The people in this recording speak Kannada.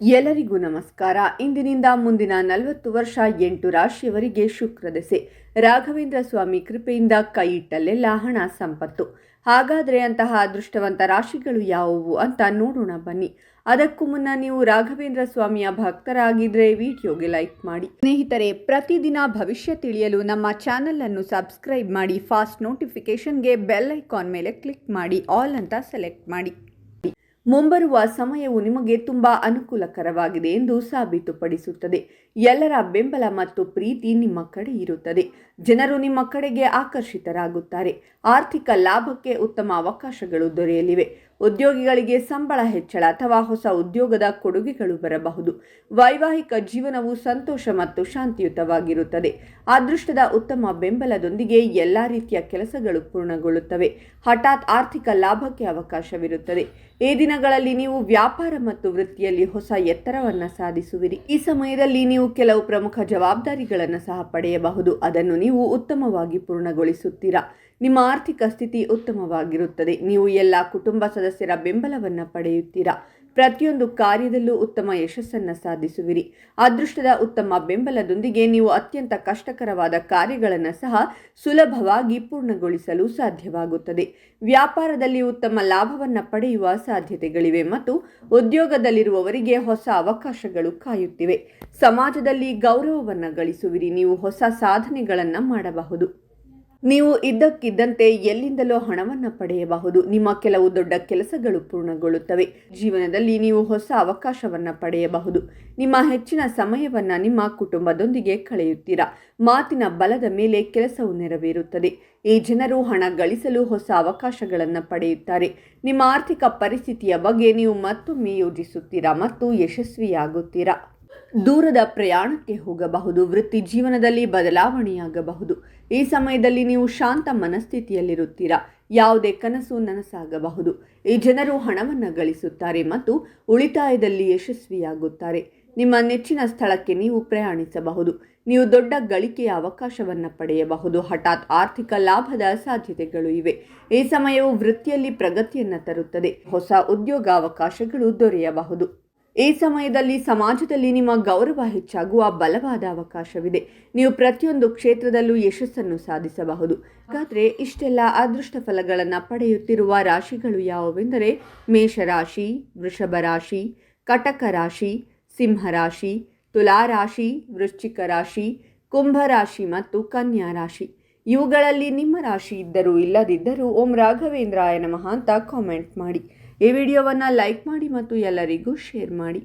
ಎಲ್ಲರಿಗೂ ನಮಸ್ಕಾರ. ಇಂದಿನಿಂದ ಮುಂದಿನ ನಲವತ್ತು ವರ್ಷ ಎಂಟು ರಾಶಿಯವರಿಗೆ ಶುಕ್ರ ದೆಸೆ. ರಾಘವೇಂದ್ರ ಸ್ವಾಮಿ ಕೃಪೆಯಿಂದ ಕೈ ಇಟ್ಟಲ್ಲೆಲ್ಲ ಹಣ ಸಂಪತ್ತು. ಹಾಗಾದರೆ ಅಂತಹ ಅದೃಷ್ಟವಂತ ರಾಶಿಗಳು ಯಾವುವು ಅಂತ ನೋಡೋಣ ಬನ್ನಿ. ಅದಕ್ಕೂ ಮುನ್ನ ನೀವು ರಾಘವೇಂದ್ರ ಸ್ವಾಮಿಯ ಭಕ್ತರಾಗಿದ್ದರೆ ವಿಡಿಯೋಗೆ ಲೈಕ್ ಮಾಡಿ. ಸ್ನೇಹಿತರೆ, ಪ್ರತಿದಿನ ಭವಿಷ್ಯ ತಿಳಿಯಲು ನಮ್ಮ ಚಾನಲನ್ನು ಸಬ್ಸ್ಕ್ರೈಬ್ ಮಾಡಿ, ಫಾಸ್ಟ್ ನೋಟಿಫಿಕೇಷನ್ಗೆ ಬೆಲ್ ಐಕಾನ್ ಮೇಲೆ ಕ್ಲಿಕ್ ಮಾಡಿ, ಆಲ್ ಅಂತ ಸೆಲೆಕ್ಟ್ ಮಾಡಿ. ಮುಂಬರುವ ಸಮಯವು ನಿಮಗೆ ತುಂಬಾ ಅನುಕೂಲಕರವಾಗಿದೆ ಎಂದು ಸಾಬೀತುಪಡಿಸುತ್ತದೆ. ಎಲ್ಲರ ಬೆಂಬಲ ಮತ್ತು ಪ್ರೀತಿ ನಿಮ್ಮ ಕಡೆ ಇರುತ್ತದೆ. ಜನರು ನಿಮ್ಮ ಕಡೆಗೆ ಆಕರ್ಷಿತರಾಗುತ್ತಾರೆ. ಆರ್ಥಿಕ ಲಾಭಕ್ಕೆ ಉತ್ತಮ ಅವಕಾಶಗಳು ದೊರೆಯಲಿವೆ. ಉದ್ಯೋಗಿಗಳಿಗೆ ಸಂಬಳ ಹೆಚ್ಚಳ ಅಥವಾ ಹೊಸ ಉದ್ಯೋಗದ ಕೊಡುಗೆಗಳು ಬರಬಹುದು. ವೈವಾಹಿಕ ಜೀವನವು ಸಂತೋಷ ಮತ್ತು ಶಾಂತಿಯುತವಾಗಿರುತ್ತದೆ. ಅದೃಷ್ಟದ ಉತ್ತಮ ಬೆಂಬಲದೊಂದಿಗೆ ಎಲ್ಲ ರೀತಿಯ ಕೆಲಸಗಳು ಪೂರ್ಣಗೊಳ್ಳುತ್ತವೆ. ಹಠಾತ್ ಆರ್ಥಿಕ ಲಾಭಕ್ಕೆ ಅವಕಾಶವಿರುತ್ತದೆ. ಈ ದಿನಗಳಲ್ಲಿ ನೀವು ವ್ಯಾಪಾರ ಮತ್ತು ವೃತ್ತಿಯಲ್ಲಿ ಹೊಸ ಎತ್ತರವನ್ನು ಸಾಧಿಸುವಿರಿ. ಈ ಸಮಯದಲ್ಲಿ ನೀವು ಕೆಲವು ಪ್ರಮುಖ ಜವಾಬ್ದಾರಿಗಳನ್ನು ಸಹ ಪಡೆಯಬಹುದು. ಅದನ್ನು ನೀವು ಉತ್ತಮವಾಗಿ ಪೂರ್ಣಗೊಳಿಸುತ್ತೀರಾ? ನಿಮ್ಮ ಆರ್ಥಿಕ ಸ್ಥಿತಿ ಉತ್ತಮವಾಗಿರುತ್ತದೆ. ನೀವು ಎಲ್ಲ ಕುಟುಂಬ ಸದಸ್ಯರ ಬೆಂಬಲವನ್ನು ಪಡೆಯುತ್ತೀರಾ? ಪ್ರತಿಯೊಂದು ಕಾರ್ಯದಲ್ಲೂ ಉತ್ತಮ ಯಶಸ್ಸನ್ನು ಸಾಧಿಸುವಿರಿ. ಅದೃಷ್ಟದ ಉತ್ತಮ ಬೆಂಬಲದೊಂದಿಗೆ ನೀವು ಅತ್ಯಂತ ಕಷ್ಟಕರವಾದ ಕಾರ್ಯಗಳನ್ನು ಸಹ ಸುಲಭವಾಗಿ ಪೂರ್ಣಗೊಳಿಸಲು ಸಾಧ್ಯವಾಗುತ್ತದೆ. ವ್ಯಾಪಾರದಲ್ಲಿ ಉತ್ತಮ ಲಾಭವನ್ನು ಪಡೆಯುವ ಸಾಧ್ಯತೆಗಳಿವೆ ಮತ್ತು ಉದ್ಯೋಗದಲ್ಲಿರುವವರಿಗೆ ಹೊಸ ಅವಕಾಶಗಳು ಕಾಯುತ್ತಿವೆ. ಸಮಾಜದಲ್ಲಿ ಗೌರವವನ್ನು ಗಳಿಸುವಿರಿ. ನೀವು ಹೊಸ ಸಾಧನೆಗಳನ್ನು ಮಾಡಬಹುದು. ನೀವು ಇದ್ದಕ್ಕಿದ್ದಂತೆ ಎಲ್ಲಿಂದಲೋ ಹಣವನ್ನು ಪಡೆಯಬಹುದು. ನಿಮ್ಮ ಕೆಲವು ದೊಡ್ಡ ಕೆಲಸಗಳು ಪೂರ್ಣಗೊಳ್ಳುತ್ತವೆ. ಜೀವನದಲ್ಲಿ ನೀವು ಹೊಸ ಅವಕಾಶವನ್ನು ಪಡೆಯಬಹುದು. ನಿಮ್ಮ ಹೆಚ್ಚಿನ ಸಮಯವನ್ನು ನಿಮ್ಮ ಕುಟುಂಬದೊಂದಿಗೆ ಕಳೆಯುತ್ತೀರಾ. ಮಾತಿನ ಬಲದ ಮೇಲೆ ಕೆಲಸವು ನೆರವೇರುತ್ತದೆ. ಈ ಜನರು ಹಣ ಗಳಿಸಲು ಹೊಸ ಅವಕಾಶಗಳನ್ನು ಪಡೆಯುತ್ತಾರೆ. ನಿಮ್ಮ ಆರ್ಥಿಕ ಪರಿಸ್ಥಿತಿಯ ಬಗ್ಗೆ ನೀವು ಮತ್ತೊಮ್ಮೆ ಯೋಜಿಸುತ್ತೀರಾ ಮತ್ತು ಯಶಸ್ವಿಯಾಗುತ್ತೀರಾ. ದೂರದ ಪ್ರಯಾಣಕ್ಕೆ ಹೋಗಬಹುದು. ವೃತ್ತಿ ಜೀವನದಲ್ಲಿ ಬದಲಾವಣೆಯಾಗಬಹುದು. ಈ ಸಮಯದಲ್ಲಿ ನೀವು ಶಾಂತ ಮನಸ್ಥಿತಿಯಲ್ಲಿರುತ್ತೀರಾ? ಯಾವುದೇ ಕನಸು ನನಸಾಗಬಹುದು. ಈ ಜನರು ಹಣವನ್ನು ಗಳಿಸುತ್ತಾರೆ ಮತ್ತು ಉಳಿತಾಯದಲ್ಲಿ ಯಶಸ್ವಿಯಾಗುತ್ತಾರೆ. ನಿಮ್ಮ ನೆಚ್ಚಿನ ಸ್ಥಳಕ್ಕೆ ನೀವು ಪ್ರಯಾಣಿಸಬಹುದು. ನೀವು ದೊಡ್ಡ ಗಳಿಕೆಯ ಅವಕಾಶವನ್ನು ಪಡೆಯಬಹುದು. ಹಠಾತ್ ಆರ್ಥಿಕ ಲಾಭದ ಸಾಧ್ಯತೆಗಳು ಇವೆ. ಈ ಸಮಯವು ವೃತ್ತಿಯಲ್ಲಿ ಪ್ರಗತಿಯನ್ನು ತರುತ್ತದೆ. ಹೊಸ ಉದ್ಯೋಗ ಅವಕಾಶಗಳು ದೊರೆಯಬಹುದು. ಈ ಸಮಯದಲ್ಲಿ ಸಮಾಜದಲ್ಲಿ ನಿಮ್ಮ ಗೌರವ ಹೆಚ್ಚಾಗುವ ಬಲವಾದ ಅವಕಾಶವಿದೆ. ನೀವು ಪ್ರತಿಯೊಂದು ಕ್ಷೇತ್ರದಲ್ಲೂ ಯಶಸ್ಸನ್ನು ಸಾಧಿಸಬಹುದು. ಹಾಗಾದರೆ ಇಷ್ಟೆಲ್ಲ ಅದೃಷ್ಟ ಫಲಗಳನ್ನು ಪಡೆಯುತ್ತಿರುವ ರಾಶಿಗಳು ಯಾವುವೆಂದರೆ ಮೇಷರಾಶಿ ವೃಷಭ ರಾಶಿ, ಕಟಕ ರಾಶಿ ಸಿಂಹರಾಶಿ ತುಲಾರಾಶಿ ವೃಶ್ಚಿಕ ರಾಶಿ ಕುಂಭರಾಶಿ ಮತ್ತು ಕನ್ಯಾ ರಾಶಿ. ಇವುಗಳಲ್ಲಿ ನಿಮ್ಮ ರಾಶಿ ಇದ್ದರೂ ಇಲ್ಲದಿದ್ದರೂ ಓಂ ರಾಘವೇಂದ್ರಾಯ ನಮಃ ಅಂತ ಕಾಮೆಂಟ್ ಮಾಡಿ. ಈ ವಿಡಿಯೋವನ್ನು ಲೈಕ್ ಮಾಡಿ ಮತ್ತು ಎಲ್ಲರಿಗೂ ಶೇರ್ ಮಾಡಿ.